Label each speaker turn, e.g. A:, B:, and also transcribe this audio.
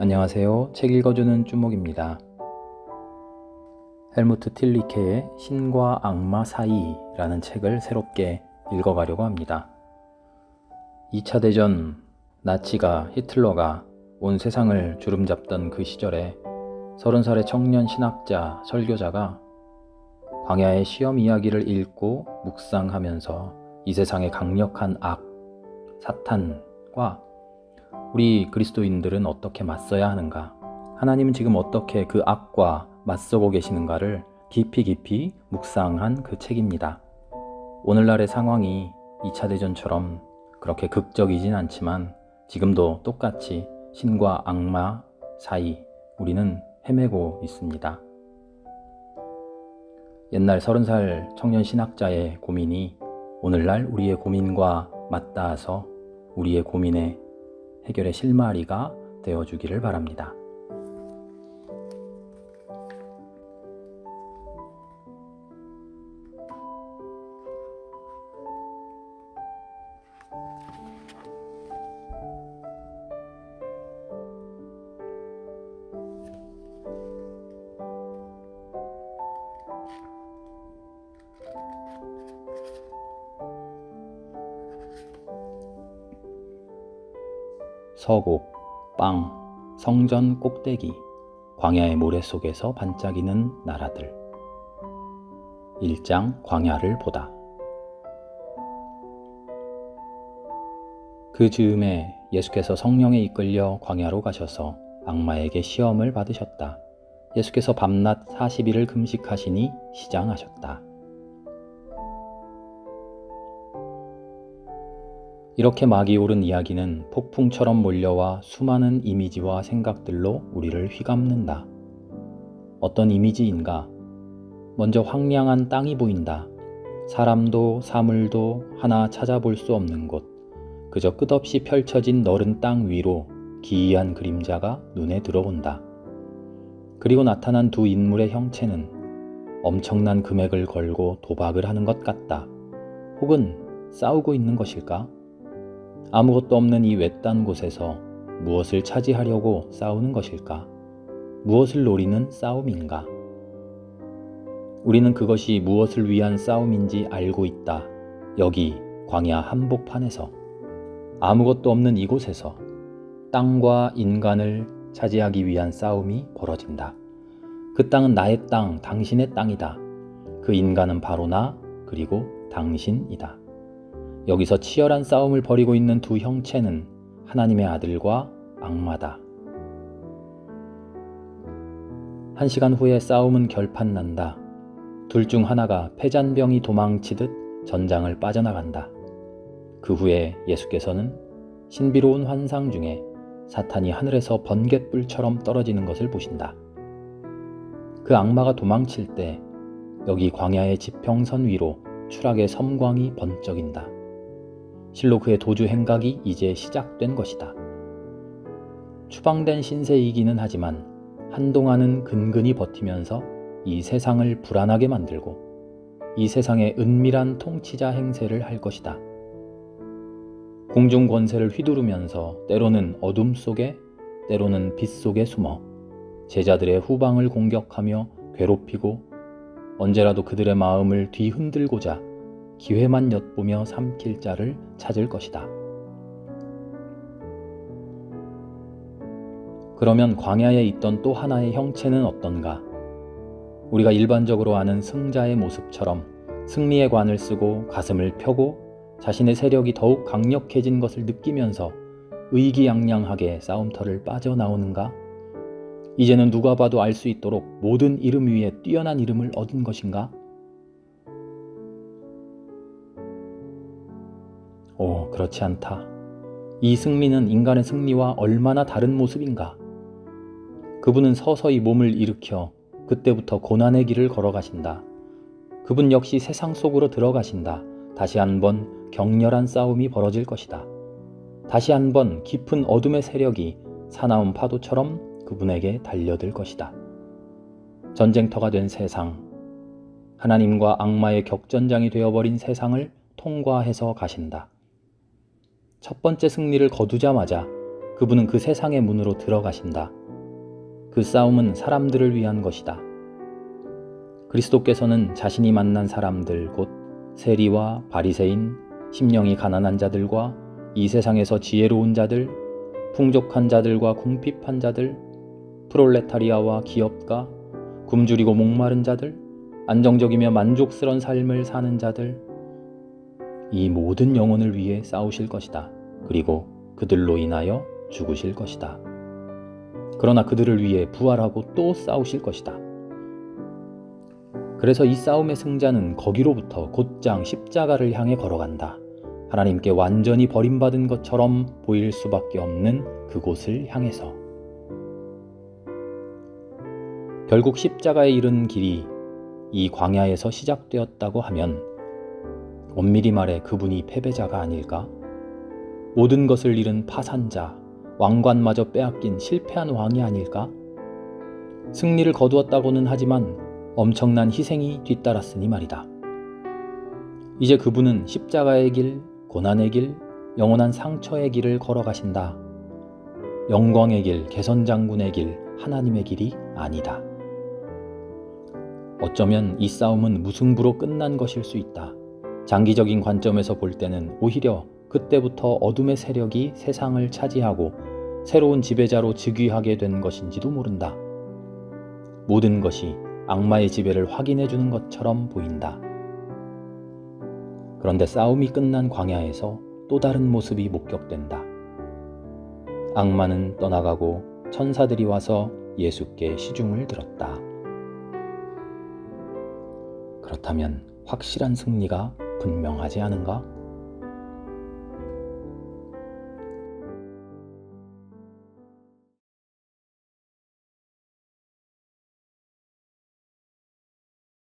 A: 안녕하세요. 책 읽어주는 쭈목입니다. 헬무트 틸리케의 신과 악마 사이라는 책을 새롭게 읽어가려고 합니다. 2차 대전 나치가 히틀러가 온 세상을 주름잡던 그 시절에 30살의 청년 신학자 설교자가 광야의 시험 이야기를 읽고 묵상하면서 이 세상의 강력한 악, 사탄과 우리 그리스도인들은 어떻게 맞서야 하는가? 하나님은 지금 어떻게 그 악과 맞서고 계시는가를 깊이 깊이 묵상한 그 책입니다. 오늘날의 상황이 2차 대전처럼 그렇게 극적이진 않지만 지금도 똑같이 신과 악마 사이 우리는 헤매고 있습니다. 옛날 30살 청년 신학자의 고민이 오늘날 우리의 고민과 맞닿아서 우리의 고민에 해결의 실마리가 되어주기를 바랍니다. 서곡, 빵, 성전 꼭대기, 광야의 모래 속에서 반짝이는 나라들. 1장 광야를 보다. 그 즈음에 예수께서 성령에 이끌려 광야로 가셔서 악마에게 시험을 받으셨다. 예수께서 밤낮 40일을 금식하시니 시장하셨다. 이렇게 막이 오른 이야기는 폭풍처럼 몰려와 수많은 이미지와 생각들로 우리를 휘감는다. 어떤 이미지인가? 먼저 황량한 땅이 보인다. 사람도 사물도 하나 찾아볼 수 없는 곳. 그저 끝없이 펼쳐진 너른 땅 위로 기이한 그림자가 눈에 들어온다. 그리고 나타난 두 인물의 형체는 엄청난 금액을 걸고 도박을 하는 것 같다. 혹은 싸우고 있는 것일까? 아무것도 없는 이 외딴 곳에서 무엇을 차지하려고 싸우는 것일까? 무엇을 노리는 싸움인가? 우리는 그것이 무엇을 위한 싸움인지 알고 있다. 여기 광야 한복판에서 아무것도 없는 이곳에서 땅과 인간을 차지하기 위한 싸움이 벌어진다. 그 땅은 나의 땅, 당신의 땅이다. 그 인간은 바로 나, 그리고 당신이다. 여기서 치열한 싸움을 벌이고 있는 두 형체는 하나님의 아들과 악마다. 한 시간 후에 싸움은 결판난다. 둘 중 하나가 패잔병이 도망치듯 전장을 빠져나간다. 그 후에 예수께서는 신비로운 환상 중에 사탄이 하늘에서 번갯불처럼 떨어지는 것을 보신다. 그 악마가 도망칠 때 여기 광야의 지평선 위로 추락의 섬광이 번쩍인다. 실로 그의 도주 행각이 이제 시작된 것이다. 추방된 신세이기는 하지만 한동안은 근근히 버티면서 이 세상을 불안하게 만들고 이 세상의 은밀한 통치자 행세를 할 것이다. 공중 권세를 휘두르면서 때로는 어둠 속에 때로는 빛 속에 숨어 제자들의 후방을 공격하며 괴롭히고 언제라도 그들의 마음을 뒤흔들고자 기회만 엿보며 삼킬 자를 찾을 것이다. 그러면 광야에 있던 또 하나의 형체는 어떤가? 우리가 일반적으로 아는 승자의 모습처럼 승리의 관을 쓰고 가슴을 펴고 자신의 세력이 더욱 강력해진 것을 느끼면서 의기양양하게 싸움터를 빠져나오는가? 이제는 누가 봐도 알 수 있도록 모든 이름 위에 뛰어난 이름을 얻은 것인가? 그렇지 않다. 이 승리는 인간의 승리와 얼마나 다른 모습인가? 그분은 서서히 몸을 일으켜 그때부터 고난의 길을 걸어가신다. 그분 역시 세상 속으로 들어가신다. 다시 한번 격렬한 싸움이 벌어질 것이다. 다시 한번 깊은 어둠의 세력이 사나운 파도처럼 그분에게 달려들 것이다. 전쟁터가 된 세상, 하나님과 악마의 격전장이 되어버린 세상을 통과해서 가신다. 첫 번째 승리를 거두자마자 그분은 그 세상의 문으로 들어가신다. 그 싸움은 사람들을 위한 것이다. 그리스도께서는 자신이 만난 사람들 곧 세리와 바리새인, 심령이 가난한 자들과 이 세상에서 지혜로운 자들, 풍족한 자들과 궁핍한 자들, 프롤레타리아와 기업가, 굶주리고 목마른 자들, 안정적이며 만족스런 삶을 사는 자들, 이 모든 영혼을 위해 싸우실 것이다. 그리고 그들로 인하여 죽으실 것이다. 그러나 그들을 위해 부활하고 또 싸우실 것이다. 그래서 이 싸움의 승자는 거기로부터 곧장 십자가를 향해 걸어간다. 하나님께 완전히 버림받은 것처럼 보일 수밖에 없는 그곳을 향해서. 결국 십자가에 이른 길이 이 광야에서 시작되었다고 하면 엄밀히 말해 그분이 패배자가 아닐까? 모든 것을 잃은 파산자, 왕관마저 빼앗긴 실패한 왕이 아닐까? 승리를 거두었다고는 하지만 엄청난 희생이 뒤따랐으니 말이다. 이제 그분은 십자가의 길, 고난의 길, 영원한 상처의 길을 걸어가신다. 영광의 길, 개선장군의 길, 하나님의 길이 아니다. 어쩌면 이 싸움은 무승부로 끝난 것일 수 있다. 장기적인 관점에서 볼 때는 오히려 그때부터 어둠의 세력이 세상을 차지하고 새로운 지배자로 즉위하게 된 것인지도 모른다. 모든 것이 악마의 지배를 확인해 주는 것처럼 보인다. 그런데 싸움이 끝난 광야에서 또 다른 모습이 목격된다. 악마는 떠나가고 천사들이 와서 예수께 시중을 들었다. 그렇다면 확실한 승리가 분명하지 않은가?